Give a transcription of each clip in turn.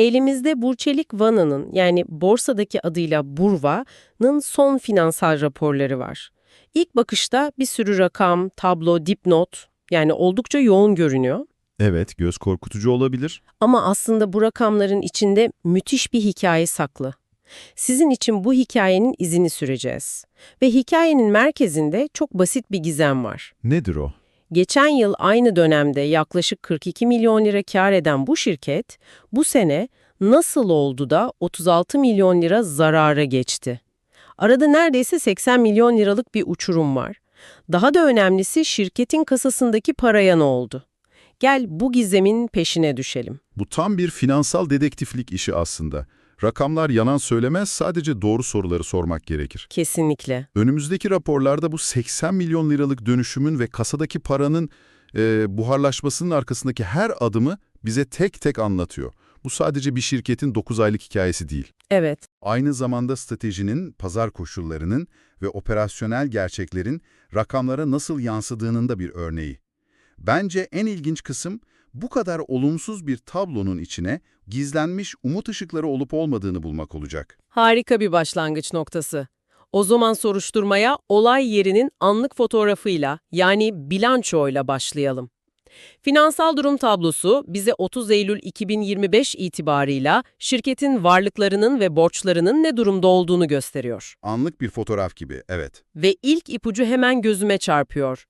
Elimizde Burçelik Vana'nın yani borsadaki adıyla Burva'nın son finansal raporları var. İlk bakışta bir sürü rakam, tablo, dipnot yani oldukça yoğun görünüyor. Evet, göz korkutucu olabilir. Ama aslında bu rakamların içinde müthiş bir hikaye saklı. Sizin için bu hikayenin izini süreceğiz. Ve hikayenin merkezinde çok basit bir gizem var. Nedir o? Geçen yıl aynı dönemde yaklaşık 42 milyon lira kar eden bu şirket, bu sene nasıl oldu da 36 milyon lira zarara geçti? Arada neredeyse 80 milyon liralık bir uçurum var. Daha da önemlisi şirketin kasasındaki paraya ne oldu? Gel bu gizemin peşine düşelim. Bu tam bir finansal dedektiflik işi aslında. Rakamlar yalan söylemez, sadece doğru soruları sormak gerekir. Kesinlikle. Önümüzdeki raporlarda bu 80 milyon liralık dönüşümün ve kasadaki paranın e, buharlaşmasının arkasındaki her adımı bize tek tek anlatıyor. Bu sadece bir şirketin 9 aylık hikayesi değil. Evet. Aynı zamanda stratejinin, pazar koşullarının ve operasyonel gerçeklerin rakamlara nasıl yansıdığının da bir örneği. Bence en ilginç kısım bu kadar olumsuz bir tablonun içine gizlenmiş umut ışıkları olup olmadığını bulmak olacak. Harika bir başlangıç noktası. O zaman soruşturmaya olay yerinin anlık fotoğrafıyla yani bilançoyla başlayalım. Finansal durum tablosu bize 30 Eylül 2025 itibarıyla şirketin varlıklarının ve borçlarının ne durumda olduğunu gösteriyor. Anlık bir fotoğraf gibi, evet. Ve ilk ipucu hemen gözüme çarpıyor.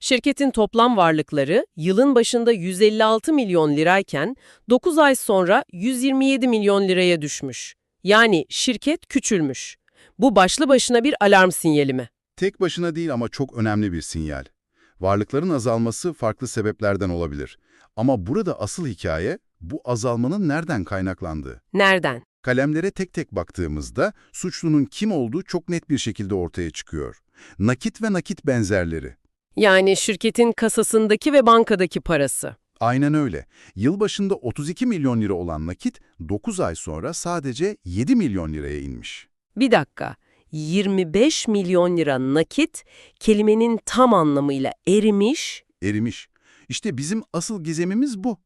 Şirketin toplam varlıkları yılın başında 156 milyon lirayken 9 ay sonra 127 milyon liraya düşmüş. Yani şirket küçülmüş. Bu başlı başına bir alarm sinyali mi? Tek başına değil ama çok önemli bir sinyal. Varlıkların azalması farklı sebeplerden olabilir. Ama burada asıl hikaye bu azalmanın nereden kaynaklandığı. Nereden? Kalemlere tek tek baktığımızda suçlunun kim olduğu çok net bir şekilde ortaya çıkıyor. Nakit ve nakit benzerleri. Yani şirketin kasasındaki ve bankadaki parası. Aynen öyle. Yılbaşında 32 milyon lira olan nakit 9 ay sonra sadece 7 milyon liraya inmiş. Bir dakika. 25 milyon lira nakit kelimenin tam anlamıyla erimiş. Erimiş. İşte bizim asıl gizemimiz bu.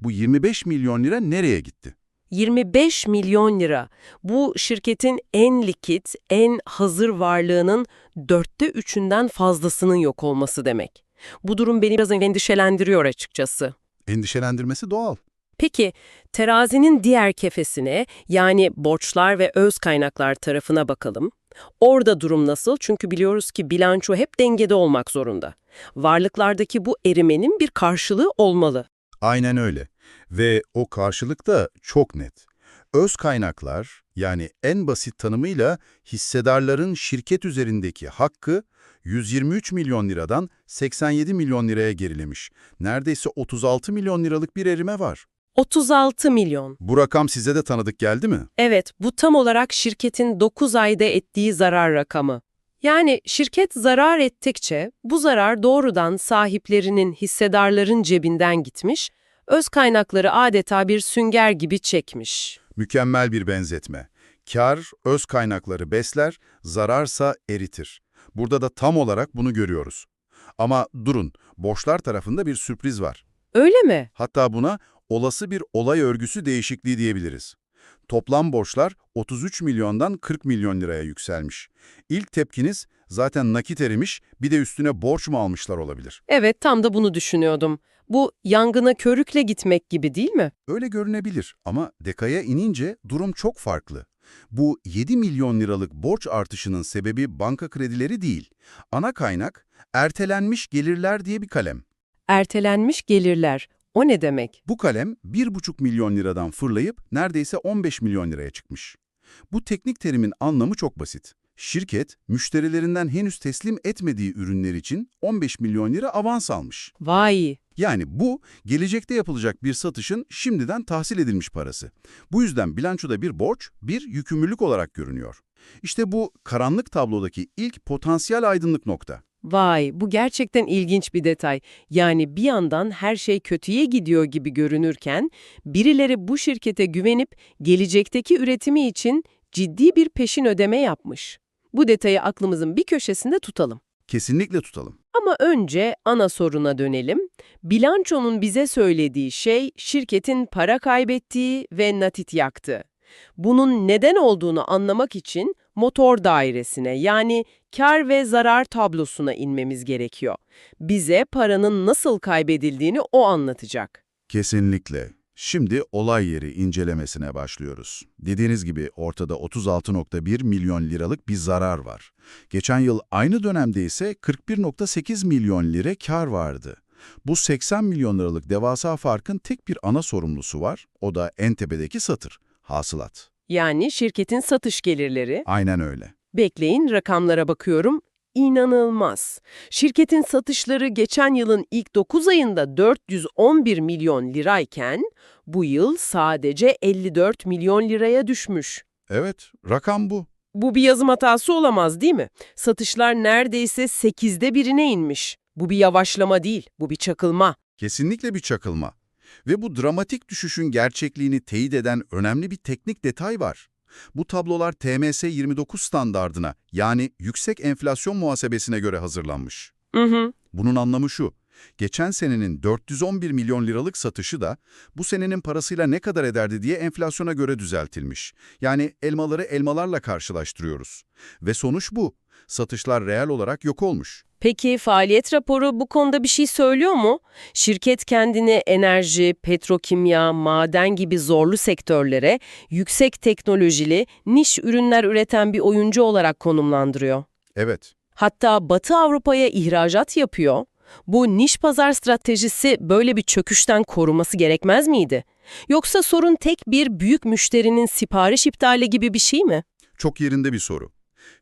Bu 25 milyon lira nereye gitti? 25 milyon lira. Bu şirketin en likit, en hazır varlığının dörtte üçünden fazlasının yok olması demek. Bu durum beni biraz endişelendiriyor açıkçası. Endişelendirmesi doğal. Peki terazinin diğer kefesine yani borçlar ve öz kaynaklar tarafına bakalım. Orada durum nasıl? Çünkü biliyoruz ki bilanço hep dengede olmak zorunda. Varlıklardaki bu erimenin bir karşılığı olmalı. Aynen öyle. Ve o karşılık da çok net. Öz kaynaklar, yani en basit tanımıyla hissedarların şirket üzerindeki hakkı 123 milyon liradan 87 milyon liraya gerilemiş. Neredeyse 36 milyon liralık bir erime var. 36 milyon. Bu rakam size de tanıdık geldi mi? Evet, bu tam olarak şirketin 9 ayda ettiği zarar rakamı. Yani şirket zarar ettikçe bu zarar doğrudan sahiplerinin, hissedarların cebinden gitmiş, öz kaynakları adeta bir sünger gibi çekmiş. Mükemmel bir benzetme. Kar, öz kaynakları besler, zararsa eritir. Burada da tam olarak bunu görüyoruz. Ama durun, borçlar tarafında bir sürpriz var. Öyle mi? Hatta buna olası bir olay örgüsü değişikliği diyebiliriz. Toplam borçlar 33 milyondan 40 milyon liraya yükselmiş. İlk tepkiniz zaten nakit erimiş, bir de üstüne borç mu almışlar olabilir? Evet, tam da bunu düşünüyordum. Bu yangına körükle gitmek gibi değil mi? Öyle görünebilir ama dekaya inince durum çok farklı. Bu 7 milyon liralık borç artışının sebebi banka kredileri değil. Ana kaynak ertelenmiş gelirler diye bir kalem. Ertelenmiş gelirler. O ne demek? Bu kalem 1,5 milyon liradan fırlayıp neredeyse 15 milyon liraya çıkmış. Bu teknik terimin anlamı çok basit. Şirket, müşterilerinden henüz teslim etmediği ürünler için 15 milyon lira avans almış. Vay! Yani bu, gelecekte yapılacak bir satışın şimdiden tahsil edilmiş parası. Bu yüzden bilançoda bir borç, bir yükümlülük olarak görünüyor. İşte bu karanlık tablodaki ilk potansiyel aydınlık nokta. Vay, bu gerçekten ilginç bir detay. Yani bir yandan her şey kötüye gidiyor gibi görünürken, birileri bu şirkete güvenip gelecekteki üretimi için ciddi bir peşin ödeme yapmış. Bu detayı aklımızın bir köşesinde tutalım. Kesinlikle tutalım. Ama önce ana soruna dönelim. Bilançonun bize söylediği şey şirketin para kaybettiği ve nakit yaktığı. Bunun neden olduğunu anlamak için motor dairesine yani kar ve zarar tablosuna inmemiz gerekiyor. Bize paranın nasıl kaybedildiğini o anlatacak. Kesinlikle. Şimdi olay yeri incelemesine başlıyoruz. Dediğiniz gibi ortada 36.1 milyon liralık bir zarar var. Geçen yıl aynı dönemde ise 41.8 milyon lira kar vardı. Bu 80 milyon liralık devasa farkın tek bir ana sorumlusu var. O da en tepedeki satır, hasılat. Yani şirketin satış gelirleri. Aynen öyle. Bekleyin rakamlara bakıyorum. İnanılmaz. Şirketin satışları geçen yılın ilk 9 ayında 411 milyon lirayken bu yıl sadece 54 milyon liraya düşmüş. Evet, rakam bu. Bu bir yazım hatası olamaz değil mi? Satışlar neredeyse 8'de birine inmiş. Bu bir yavaşlama değil, bu bir çakılma. Kesinlikle bir çakılma. Ve bu dramatik düşüşün gerçekliğini teyit eden önemli bir teknik detay var. Bu tablolar TMS 29 standardına yani yüksek enflasyon muhasebesine göre hazırlanmış. Hı hı. Bunun anlamı şu, geçen senenin 411 milyon liralık satışı da bu senenin parasıyla ne kadar ederdi diye enflasyona göre düzeltilmiş. Yani elmaları elmalarla karşılaştırıyoruz. Ve sonuç bu. Satışlar reel olarak yok olmuş. Peki faaliyet raporu bu konuda bir şey söylüyor mu? Şirket kendini enerji, petrokimya, maden gibi zorlu sektörlere yüksek teknolojili, niş ürünler üreten bir oyuncu olarak konumlandırıyor. Evet, Hatta Batı Avrupa'ya ihracat yapıyor. Bu niş pazar stratejisi böyle bir çöküşten koruması gerekmez miydi? Yoksa sorun tek bir büyük müşterinin sipariş iptali gibi bir şey mi? Çok yerinde bir soru.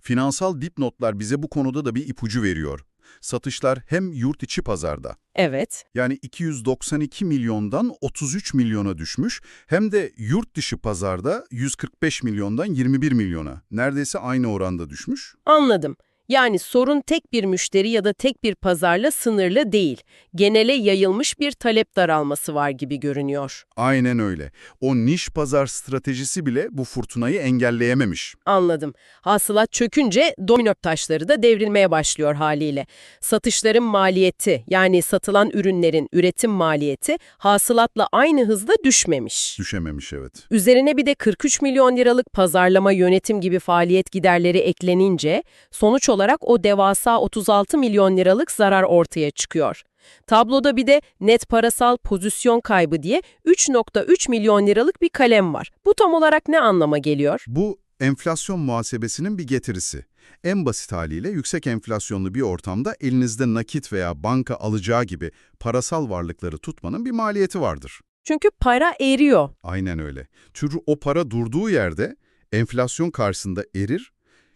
Finansal dipnotlar bize bu konuda da bir ipucu veriyor. Satışlar hem yurt içi pazarda, Evet. yani 292 milyondan 33 milyona düşmüş, hem de yurt dışı pazarda 145 milyondan 21 milyona, neredeyse aynı oranda düşmüş. Anladım. Yani sorun tek bir müşteri ya da tek bir pazarla sınırlı değil. Genele yayılmış bir talep daralması var gibi görünüyor. Aynen öyle. O niş pazar stratejisi bile bu fırtınayı engelleyememiş. Anladım. Hasılat çökünce domino taşları da devrilmeye başlıyor haliyle. Satışların maliyeti yani satılan ürünlerin üretim maliyeti hasılatla aynı hızda düşmemiş. Düşememiş evet. Üzerine bir de 43 milyon liralık pazarlama yönetim gibi faaliyet giderleri eklenince sonuç olarak o devasa 36 milyon liralık zarar ortaya çıkıyor. Tabloda bir de net parasal pozisyon kaybı diye 3.3 milyon liralık bir kalem var. Bu tam olarak ne anlama geliyor? Bu enflasyon muhasebesinin bir getirisi. En basit haliyle yüksek enflasyonlu bir ortamda elinizde nakit veya banka alacağı gibi parasal varlıkları tutmanın bir maliyeti vardır. Çünkü para eriyor. Aynen öyle. Tür o para durduğu yerde enflasyon karşısında erir.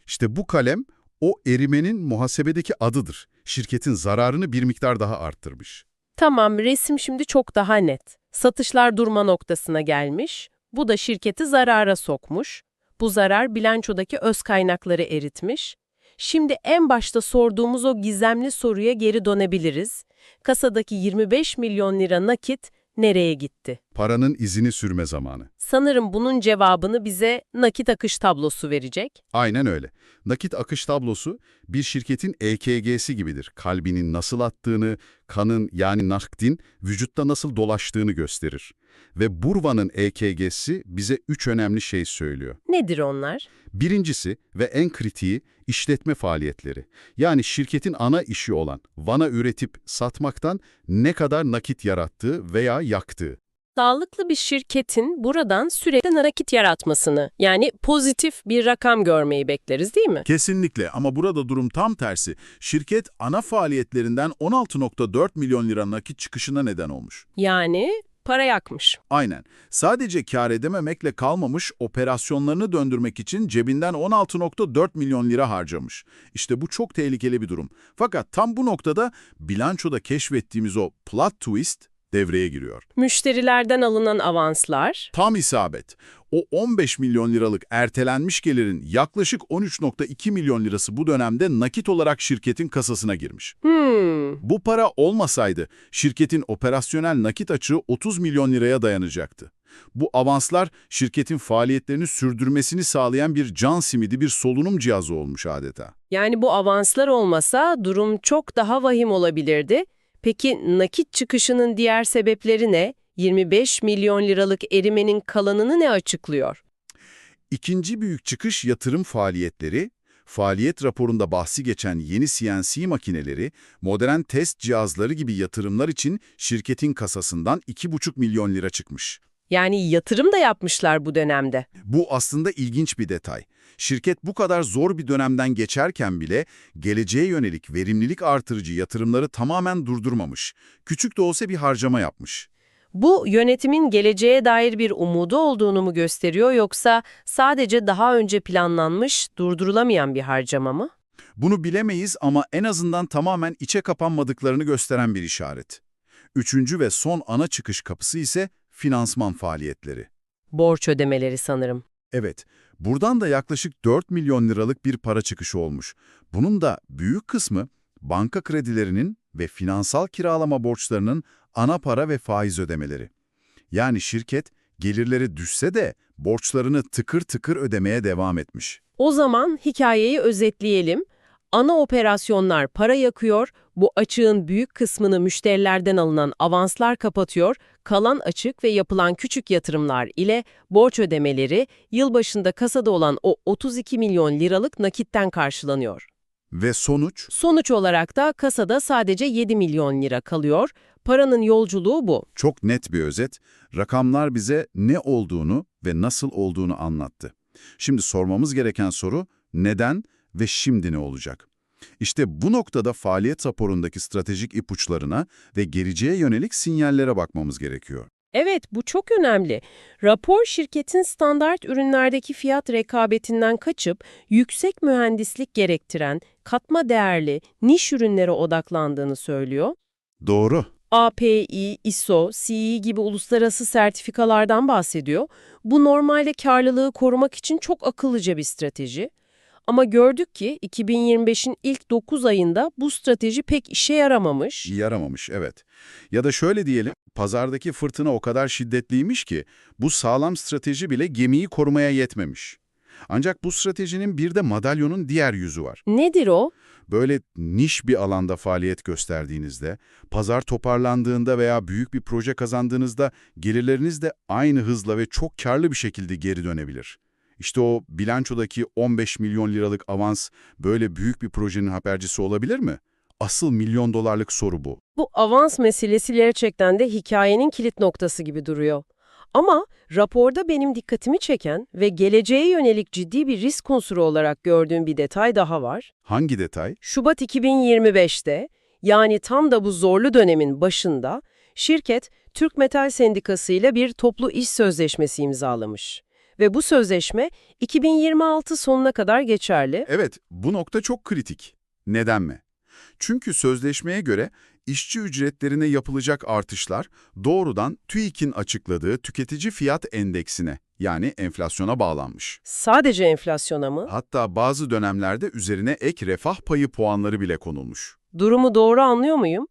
İşte bu kalem o erimenin muhasebedeki adıdır. Şirketin zararını bir miktar daha arttırmış. Tamam, resim şimdi çok daha net. Satışlar durma noktasına gelmiş. Bu da şirketi zarara sokmuş. Bu zarar bilançodaki öz kaynakları eritmiş. Şimdi en başta sorduğumuz o gizemli soruya geri dönebiliriz. Kasadaki 25 milyon lira nakit nereye gitti? Paranın izini sürme zamanı. Sanırım bunun cevabını bize nakit akış tablosu verecek. Aynen öyle. Nakit akış tablosu bir şirketin EKG'si gibidir. Kalbinin nasıl attığını, kanın yani nakdin vücutta nasıl dolaştığını gösterir. Ve Burva'nın EKG'si bize üç önemli şey söylüyor. Nedir onlar? Birincisi ve en kritiği işletme faaliyetleri. Yani şirketin ana işi olan vana üretip satmaktan ne kadar nakit yarattığı veya yaktığı. Sağlıklı bir şirketin buradan sürekli nakit yaratmasını, yani pozitif bir rakam görmeyi bekleriz değil mi? Kesinlikle ama burada durum tam tersi. Şirket ana faaliyetlerinden 16.4 milyon lira nakit çıkışına neden olmuş. Yani para yakmış. Aynen. Sadece kar edememekle kalmamış, operasyonlarını döndürmek için cebinden 16.4 milyon lira harcamış. İşte bu çok tehlikeli bir durum. Fakat tam bu noktada bilançoda keşfettiğimiz o plot twist devreye giriyor. Müşterilerden alınan avanslar, Tam isabet. O 15 milyon liralık ertelenmiş gelirin yaklaşık 13.2 milyon lirası bu dönemde nakit olarak şirketin kasasına girmiş. hmm, Bu para olmasaydı şirketin operasyonel nakit açığı 30 milyon liraya dayanacaktı. Bu avanslar şirketin faaliyetlerini sürdürmesini sağlayan bir can simidi, bir solunum cihazı olmuş adeta. Yani bu avanslar olmasa durum çok daha vahim olabilirdi. Peki nakit çıkışının diğer sebepleri ne? 25 milyon liralık erimenin kalanını ne açıklıyor? İkinci büyük çıkış yatırım faaliyetleri, faaliyet raporunda bahsi geçen yeni CNC makineleri, modern test cihazları gibi yatırımlar için şirketin kasasından 2,5 milyon lira çıkmış. Yani yatırım da yapmışlar bu dönemde. Bu aslında ilginç bir detay. Şirket bu kadar zor bir dönemden geçerken bile geleceğe yönelik verimlilik artırıcı yatırımları tamamen durdurmamış. Küçük de olsa bir harcama yapmış. Bu yönetimin geleceğe dair bir umudu olduğunu mu gösteriyor yoksa sadece daha önce planlanmış, durdurulamayan bir harcama mı? Bunu bilemeyiz ama en azından tamamen içe kapanmadıklarını gösteren bir işaret. Üçüncü ve son ana çıkış kapısı ise finansman faaliyetleri. Borç ödemeleri sanırım. Evet, buradan da yaklaşık 4 milyon liralık bir para çıkışı olmuş. Bunun da büyük kısmı banka kredilerinin ve finansal kiralama borçlarının ana para ve faiz ödemeleri. Yani şirket gelirleri düşse de borçlarını tıkır tıkır ödemeye devam etmiş. O zaman hikayeyi özetleyelim. Ana operasyonlar para yakıyor, bu açığın büyük kısmını müşterilerden alınan avanslar kapatıyor, kalan açık ve yapılan küçük yatırımlar ile borç ödemeleri yılbaşında kasada olan o 32 milyon liralık nakitten karşılanıyor. Ve sonuç? Sonuç olarak da kasada sadece 7 milyon lira kalıyor. Paranın yolculuğu bu. Çok net bir özet. Rakamlar bize ne olduğunu ve nasıl olduğunu anlattı. Şimdi sormamız gereken soru neden ve şimdi ne olacak? İşte bu noktada faaliyet raporundaki stratejik ipuçlarına ve geleceğe yönelik sinyallere bakmamız gerekiyor. Evet, bu çok önemli. Rapor şirketin standart ürünlerdeki fiyat rekabetinden kaçıp yüksek mühendislik gerektiren, katma değerli, niş ürünlere odaklandığını söylüyor. Doğru. API, ISO, CE gibi uluslararası sertifikalardan bahsediyor. Bu normalde karlılığı korumak için çok akıllıca bir strateji. Ama gördük ki 2025'in ilk 9 ayında bu strateji pek işe yaramamış. Yaramamış, evet. Ya da şöyle diyelim, pazardaki fırtına o kadar şiddetliymiş ki bu sağlam strateji bile gemiyi korumaya yetmemiş. Ancak bu stratejinin bir de madalyonun diğer yüzü var. Nedir o? Böyle niş bir alanda faaliyet gösterdiğinizde, pazar toparlandığında veya büyük bir proje kazandığınızda gelirleriniz de aynı hızla ve çok karlı bir şekilde geri dönebilir. İşte o bilançodaki 15 milyon liralık avans böyle büyük bir projenin habercisi olabilir mi? Asıl milyon dolarlık soru bu. Bu avans meselesi gerçekten de hikayenin kilit noktası gibi duruyor. Ama raporda benim dikkatimi çeken ve geleceğe yönelik ciddi bir risk unsuru olarak gördüğüm bir detay daha var. Hangi detay? Şubat 2025'te yani tam da bu zorlu dönemin başında şirket Türk Metal Sendikası ile bir toplu iş sözleşmesi imzalamış. Ve bu sözleşme 2026 sonuna kadar geçerli. Evet, bu nokta çok kritik. Neden mi? Çünkü sözleşmeye göre işçi ücretlerine yapılacak artışlar doğrudan TÜİK'in açıkladığı tüketici fiyat endeksine yani enflasyona bağlanmış. Sadece enflasyona mı? Hatta bazı dönemlerde üzerine ek refah payı puanları bile konulmuş. Durumu doğru anlıyor muyum?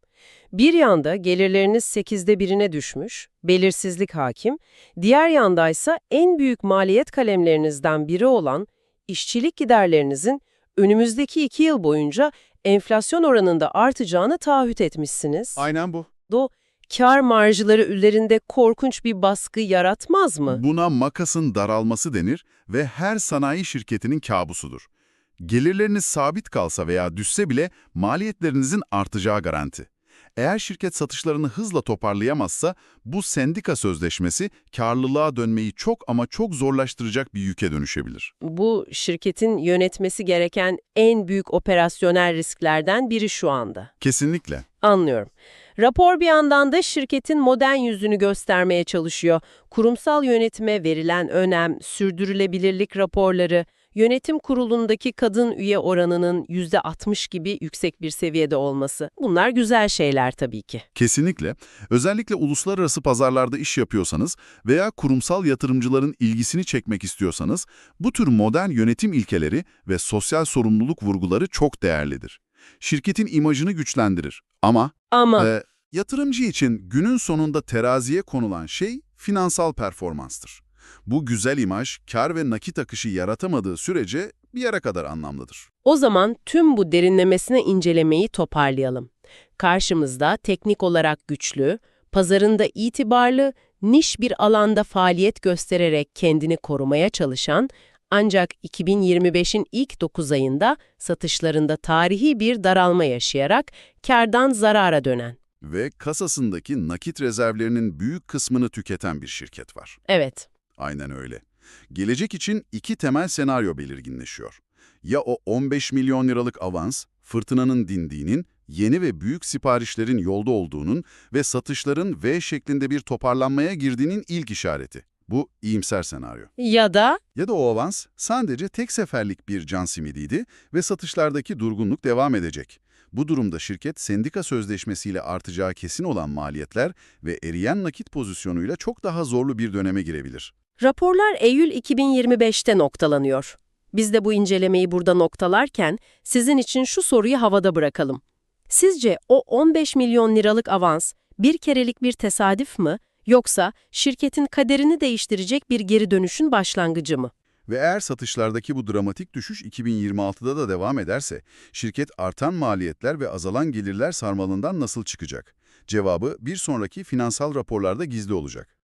Bir yanda gelirleriniz 8'de birine düşmüş, belirsizlik hakim. Diğer yandaysa en büyük maliyet kalemlerinizden biri olan işçilik giderlerinizin önümüzdeki iki yıl boyunca enflasyon oranında artacağını taahhüt etmişsiniz. Aynen bu. Do kar marjları üzerinde korkunç bir baskı yaratmaz mı? Buna makasın daralması denir ve her sanayi şirketinin kabusudur. Gelirleriniz sabit kalsa veya düşse bile maliyetlerinizin artacağı garanti. Eğer şirket satışlarını hızla toparlayamazsa bu sendika sözleşmesi karlılığa dönmeyi çok ama çok zorlaştıracak bir yüke dönüşebilir. Bu şirketin yönetmesi gereken en büyük operasyonel risklerden biri şu anda. Kesinlikle. Anlıyorum. Rapor bir yandan da şirketin modern yüzünü göstermeye çalışıyor. Kurumsal yönetime verilen önem, sürdürülebilirlik raporları, yönetim kurulundaki kadın üye oranının %60 gibi yüksek bir seviyede olması. Bunlar güzel şeyler tabii ki. Kesinlikle. Özellikle uluslararası pazarlarda iş yapıyorsanız veya kurumsal yatırımcıların ilgisini çekmek istiyorsanız bu tür modern yönetim ilkeleri ve sosyal sorumluluk vurguları çok değerlidir. Şirketin imajını güçlendirir. Ama Ama e, yatırımcı için günün sonunda teraziye konulan şey finansal performanstır. Bu güzel imaj, kar ve nakit akışı yaratamadığı sürece bir yere kadar anlamlıdır. O zaman tüm bu derinlemesine incelemeyi toparlayalım. Karşımızda teknik olarak güçlü, pazarında itibarlı, niş bir alanda faaliyet göstererek kendini korumaya çalışan, ancak 2025'in ilk 9 ayında satışlarında tarihi bir daralma yaşayarak kardan zarara dönen. Ve kasasındaki nakit rezervlerinin büyük kısmını tüketen bir şirket var. Evet, Aynen öyle. Gelecek için iki temel senaryo belirginleşiyor. Ya o 15 milyon liralık avans, fırtınanın dindiğinin, yeni ve büyük siparişlerin yolda olduğunun ve satışların V şeklinde bir toparlanmaya girdiğinin ilk işareti. Bu iyimser senaryo. ya da Ya da o avans sadece tek seferlik bir can simidiydi ve satışlardaki durgunluk devam edecek. Bu durumda şirket sendika sözleşmesiyle artacağı kesin olan maliyetler ve eriyen nakit pozisyonuyla çok daha zorlu bir döneme girebilir. Raporlar Eylül 2025'te noktalanıyor. Biz de bu incelemeyi burada noktalarken sizin için şu soruyu havada bırakalım. Sizce o 15 milyon liralık avans bir kerelik bir tesadüf mü yoksa şirketin kaderini değiştirecek bir geri dönüşün başlangıcı mı? Ve eğer satışlardaki bu dramatik düşüş 2026'da da devam ederse, şirket artan maliyetler ve azalan gelirler sarmalından nasıl çıkacak? Cevabı bir sonraki finansal raporlarda gizli olacak.